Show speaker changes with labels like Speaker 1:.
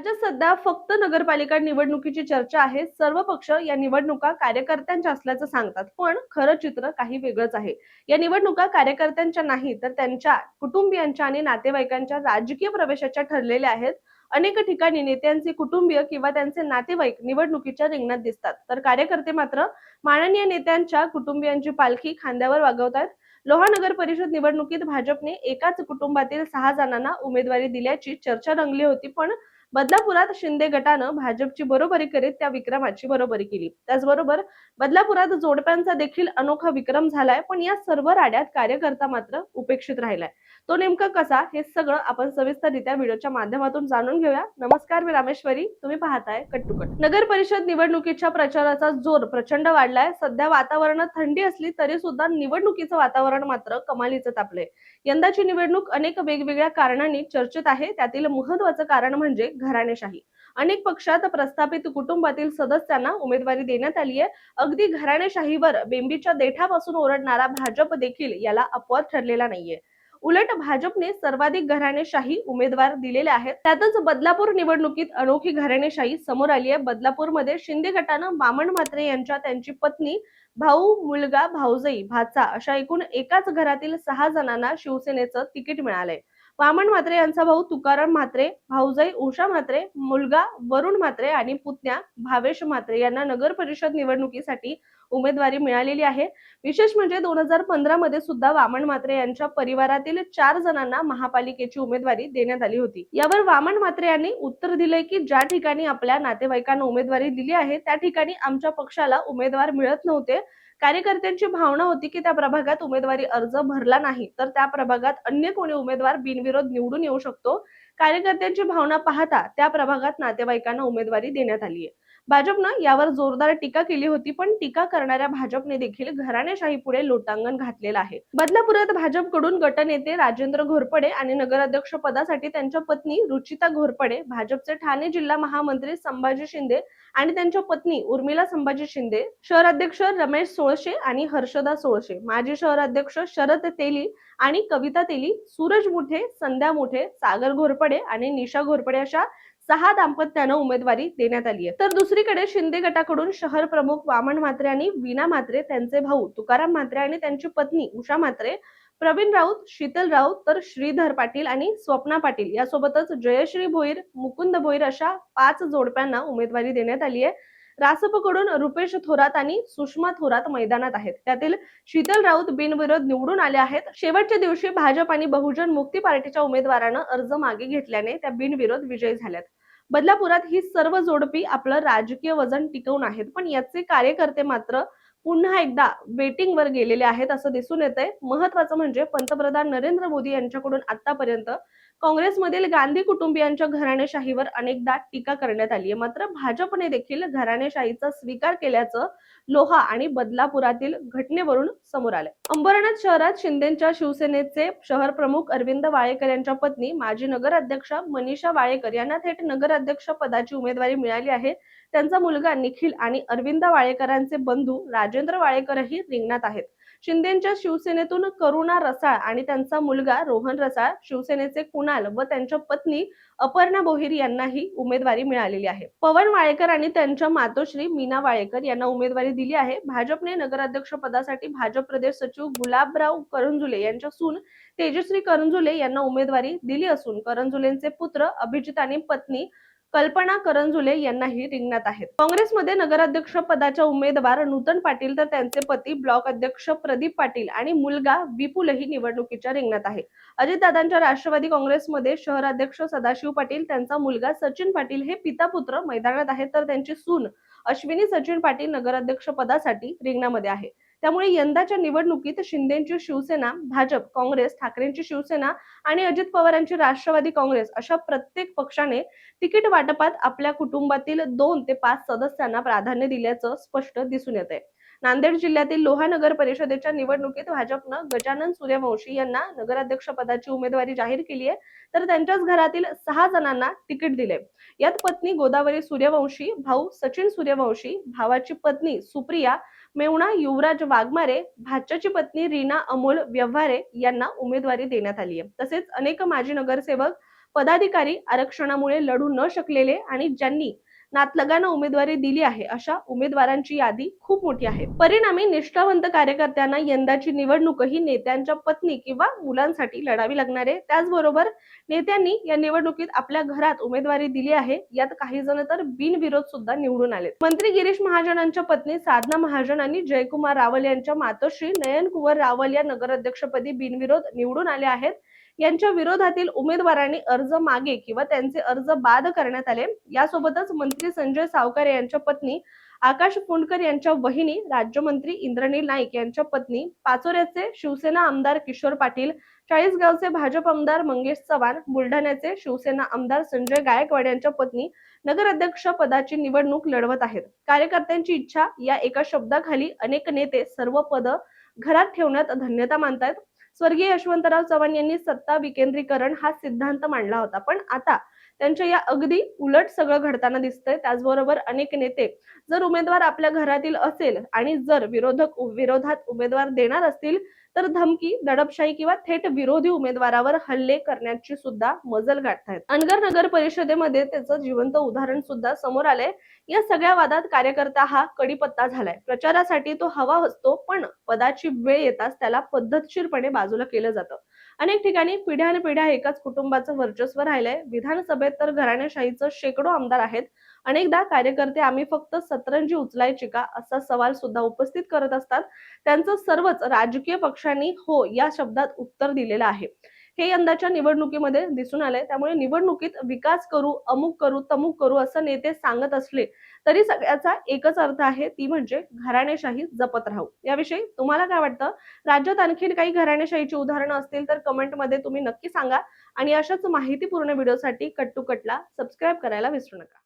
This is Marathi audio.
Speaker 1: राज्यात सध्या फक्त नगरपालिका निवडणुकीची चर्चा आहे. सर्व पक्ष या निवडणुका कार्यकर्त्यांच्या असल्याचं सांगतात. पण खरं चित्र काही वेगळंच आहे. या निवडणुका कार्यकर्त्यांच्या नाही तर त्यांच्या कुटुंबियांच्या आणि नातेवाईकांच्या राजकीय प्रवेशाच्या ठरलेल्या आहेत. अनेक ठिकाणी नेत्यांचे कुटुंबीय किंवा त्यांचे नातेवाईक निवडणुकीच्या रिंगणात दिसतात. तर कार्यकर्ते मात्र माननीय नेत्यांच्या कुटुंबियांची पालखी खांद्यावर वागवतात. लोहा नगर परिषद निवडणुकीत भाजपने एकाच कुटुंबातील सहा जणांना उमेदवारी दिल्याची चर्चा रंगली होती. पण बदलापुरात शिंदे गटानं भाजपची बरोबरी करीत त्या विक्रमाची बरोबरी केली. त्याचबरोबर बदलापुरात जोडप्यांचा देखील अनोखा विक्रम झालाय पण या सर्व राड्यात कार्यकर्ता मात्र उपेक्षित राहिलाय. तो नेमका कसा हे सगळं आपण सविस्तररित्या व्हिडिओच्या माध्यमातून जाणून घेऊया. नमस्कार मी रामेश्वरी. तुम्ही पाहताय कट्टुकट नगर परिषद निवडणुकीच्या प्रचाराचा जोर प्रचंड वाढलाय. सध्या वातावरणात थंडी असली तरी सुद्धा निवडणुकीचं वातावरण मात्र कमालीचं तापलंय. यंदाची निवडणूक अनेक वेगवेगळ्या कारणांनी चर्चेत आहे. त्यातील महत्वाचं कारण म्हणजे घराणेशाही. अनेक पक्षात प्रस्थापित कुटुंबातील सदस्यांना उमेदवारी देण्यात आली आहे. अगदी घराणेशाहीवर बेंबीच्या देठापासून ओरडणारा भाजप देखील याला अपवाद ठरलेला नाहीये. उलट भाजपने सर्वाधिक घराणेशाही उमेदवार दिलेले आहेत. त्यातच बदलापूर निवडणुकीत अनोखी घराणेशाही समोर आली आहे. बदलापूरमध्ये शिंदे गटानं वामन म्हात्रे यांच्या त्यांची पत्नी भाऊ मुलगा भाऊजाई भाचा अशा एकूण एकाच घरातील सहा जणांना शिवसेनेचं तिकीट मिळालंय. वामन म्हात्रे यांचा भाऊ तुकाराम म्हात्रे भाऊजाई उषा म्हात्रे मुलगा वरुण म्हात्रे आणि पुतण्या भावेश म्हात्रे यांना नगर परिषद निवडणुकीसाठी उमेदवारी मिळालेली आहे. विशेष म्हणजे दोन हजार पंधरा मध्ये सुद्धा वामन म्हात्रे यांच्या परिवारातील चार जणांना महापालिकेची उमेदवारी देण्यात आली होती. यावर वामन म्हात्रे यांनी उत्तर दिलंय की ज्या ठिकाणी आपल्या नातेवाईकांना उमेदवारी दिली आहे त्या ठिकाणी आमच्या पक्षाला उमेदवार मिळत नव्हते. कार्यकर्त्यांची भावना होती की त्या प्रभागात उमेदवारी अर्ज भरला नाही तर त्या प्रभागात अन्य कोणी उमेदवार बिनविरोध निवडून येऊ शकतो. कार्यकर्त्यांची भावना पाहता त्या प्रभागात नातेवाईकांना उमेदवारी देण्यात आली आहे भाजपनं यावर जोरदार टीका केली होती पण टीका करणाऱ्या भाजपने देखील घराणेशाही पुढे लोटांगण घातलेलं आहे. बदलापुरात भाजपकडून गटनेते राजेंद्र घोरपडे आणि नगराध्यक्ष पदासाठी त्यांच्या पत्नी रुचिता घोरपडे भाजपचे ठाणे जिल्हा महामंत्री संभाजी शिंदे आणि त्यांच्या पत्नी उर्मिला संभाजी शिंदे शहराध्यक्ष रमेश सोळशे आणि हर्षदा सोळशे. माजी शहराध्यक्ष शरद तेली आणि कविता तेली सूरज मुठे संध्या मुठे सागर घोरपडे आणि निशा घोरपडे अशा सहा दाम्पत्यानं उमेदवारी देण्यात आली आहे. तर दुसरीकडे शिंदे गटाकडून शहर प्रमुख वामन म्हात्रे आणि वीणा म्हात्रे त्यांचे भाऊ तुकाराम म्हात्रे आणि त्यांची पत्नी उषा म्हात्रे प्रवीण राऊत शीतल राऊत तर श्रीधर पाटील आणि स्वप्ना पाटील. यासोबतच जयश्री भोईर मुकुंद भोईर अशा पाच जोडप्यांना उमेदवारी देण्यात आली आहे. रासपकडून रुपेश थोरात आणि सुषमा थोरात मैदानात आहेत. त्यातील शीतल राऊत बिनविरोध निवडून आल्या आहेत. शेवटच्या दिवशी भाजप आणि बहुजन मुक्ती पार्टीच्या उमेदवारानं अर्ज मागे घेतल्याने त्या बिनविरोध विजयी झाल्यात. बदलापुरात ही सर्व जोडपी आपलं राजकीय वजन टिकवून आहेत. पण याचे कार्यकर्ते मात्र पुन्हा एकदा वेटिंग वर गेलेले आहेत असं दिसून येते महत्वाचं म्हणजे पंतप्रधान नरेंद्र मोदी यांच्याकडून आतापर्यंत काँग्रेसमधील गांधी कुटुंबियांच्या घराणेशाहीवर अनेकदा टीका करण्यात आली आहे मात्र भाजपने देखील घराणेशाहीचा स्वीकार केल्याचं लोहा आणि बदलापुरातील घटनेवरून समोर आले अंबरनाथ शहरात शिंदेच्या शिवसेनेचे शहर प्रमुख अरविंद वाळेकर यांच्या पत्नी माजी नगराध्यक्ष मनीषा वाळेकर यांना थेट नगराध्यक्ष पदाची उमेदवारी मिळाली आहे. त्यांचा मुलगा निखिल आणि अरविंद वाळेकरांचे बंधू राजेंद्र वाळेकरही रिंगणात आहेत. शिंदेच्या शिवसेनेतून करुणा रसाळ आणि त्यांचा मुलगा रोहन रसाळ शिवसेनेचे कुणाल व त्यांच्या पत्नी अपर्णा बोहिर यांनाही उमेदवारी मिळालेली आहे. पवन वाळेकर आणि त्यांच्या मातोश्री मीना वाळेकर यांना उमेदवारी दिली आहे. भाजपने नगराध्यक्ष पदासाठी भाजप प्रदेश सचिव गुलाबराव करंजुले यांच्या सून तेजश्री करंजुले यांना उमेदवारी दिली असून करंजुलेंचे पुत्र अभिजित आणि पत्नी कल्पना करंजुले यांनाही रिंगणात आहेत. काँग्रेसमध्ये नगराध्यक्ष पदाच्या उमेदवार नूतन पाटील तर त्यांचे पती ब्लॉक अध्यक्ष प्रदीप पाटील आणि मुलगा विपुलही निवडणुकीच्या रिंगणात आहे. अजितदादांच्या राष्ट्रवादी काँग्रेसमध्ये शहराध्यक्ष सदाशिव पाटील त्यांचा मुलगा सचिन पाटील हे पिता पुत्र मैदानात आहेत तर त्यांची सून अश्विनी सचिन पाटील नगराध्यक्ष पदासाठी रिंगणामध्ये आहे. त्यामुळे यंदाच्या निवडणुकीत शिंदेची शिवसेना भाजप काँग्रेस ठाकरेंची शिवसेना आणि अजित पवारांची राष्ट्रवादी काँग्रेस अशा प्रत्येक पक्षाने तिकीट वाटपात आपल्या कुटुंबातील दोन ते पाच सदस्यांना प्राधान्य दिल्याचं स्पष्ट दिसून येत आहे नांदेड जिल्ह्यातील लोहा नगर परिषदेच्या निवडणुकीत भाजपनं गजानन सूर्यवंशी यांना नगराध्यक्ष पदाची उमेदवारी जाहीर केली आहे. तर त्यांच्याच घरातील सहा जणांना तिकीट दिले. यात पत्नी गोदावरी सूर्यवंशी भाऊ सचिन सूर्यवंशी भावाची पत्नी सुप्रिया मेवणा युवराज वाघमारे भाच्याची पत्नी रीना अमोल व्यवहारे यांना उमेदवारी देण्यात आली आहे. तसेच अनेक माजी नगरसेवक पदाधिकारी आरक्षणामुळे लढू न शकलेले आणि ज्यांनी नातलगांना उमेदवारी दिली आहे. अशा उमेदवारांची यादी खूप मोठी आहे. परिणामी निष्ठावंत कार्यकर्त्यांना यंदाची निवडणूकही नेत्यांच्या पत्नी किंवा मुलांसाठी लढावी लागणार. आहे त्याचबरोबर नेत्यांनी या निवडणुकीत आपल्या घरात उमेदवारी दिली आहे. यात काही जण तर बिनविरोध सुद्धा निवडून आले मंत्री गिरीश महाजनांच्या पत्नी साधना महाजन आणि जयकुमार रावल यांच्या मातोश्री नयन कुंवर रावल या नगराध्यक्षपदी बिनविरोध निवडून आले आहेत. यांच्या विरोधातील उमेदवारांनी अर्ज मागे किंवा त्यांचे अर्ज बाद करण्यात आले. यासोबतच मंत्री संजय सावकार यांच्या पत्नी आकाश पुंडकर यांच्या वहिनी राज्यमंत्री इंद्रनील नाईक यांच्या पत्नी पाचोऱ्याचे शिवसेना आमदार किशोर पाटील चाळीसगावचे भाजप आमदार मंगेश चव्हाण बुलढाण्याचे शिवसेना आमदार संजय गायकवाड यांच्या पत्नी नगराध्यक्ष पदाची निवडणूक लढवत आहेत. कार्यकर्त्यांची इच्छा या एका शब्दाखाली अनेक नेते सर्व पद घरात ठेवण्यात धन्यता मानतात स्वर्गीय यशवंतराव चव्हाण यांनी सत्ता विकेंद्रीकरण हा सिद्धांत मांडला होता. पण आता त्यांच्या या अगदी उलट सगळं घडताना दिसतंय. त्याचबरोबर अनेक नेते जर उमेदवार आपल्या घरातील असेल आणि जर विरोधक विरोधात उमेदवार देणार असतील तर धमकी दडपशाही किंवा थेट विरोधी उमेदवारावर हल्ले करण्याची सुद्धा मजल गाठतायत. अनगर नगर परिषदेमध्ये त्याचं जिवंत उदाहरण सुद्धा समोर आलंय. या सगळ्या वादात कार्यकर्ता हा कडीपत्ता झालाय. प्रचारासाठी तो हवा असतो पण पदाची वेळ येताच त्याला पद्धतशीरपणे बाजूला केलं जातं. अनेक ठिकाणी पिढ्यानपिढ्या एकाच कुटुंबाचं वर्चस्व राहिलंय. विधानसभेत तर घराणेशाहीचं शेकडो आमदार आहेत. अनेकदा कार्यकर्ते आम्ही फक्त सतरंजी उचलायची का असा सवाल सुद्धा उपस्थित करत असतात. त्यांचं सर्वच राजकीय पक्षांनी हो या शब्दात उत्तर दिलेलं आहे. हे यंदाच्या निवडणुकीमध्ये दिसून आलंय. त्यामुळे निवडणुकीत विकास करू अमुक करू तमुक करू असं नेते सांगत असले तरी सगळ्याचा एकच अर्थ आहे ती म्हणजे घराणेशाही जपत राहू. याविषयी तुम्हाला काय वाटतं? राज्यात आणखीन काही घराणेशाहीची उदाहरणं असतील तर कमेंटमध्ये तुम्ही नक्की सांगा. आणि अशाच माहितीपूर्ण व्हिडिओसाठी कट टू कटला सबस्क्राईब करायला विसरू नका.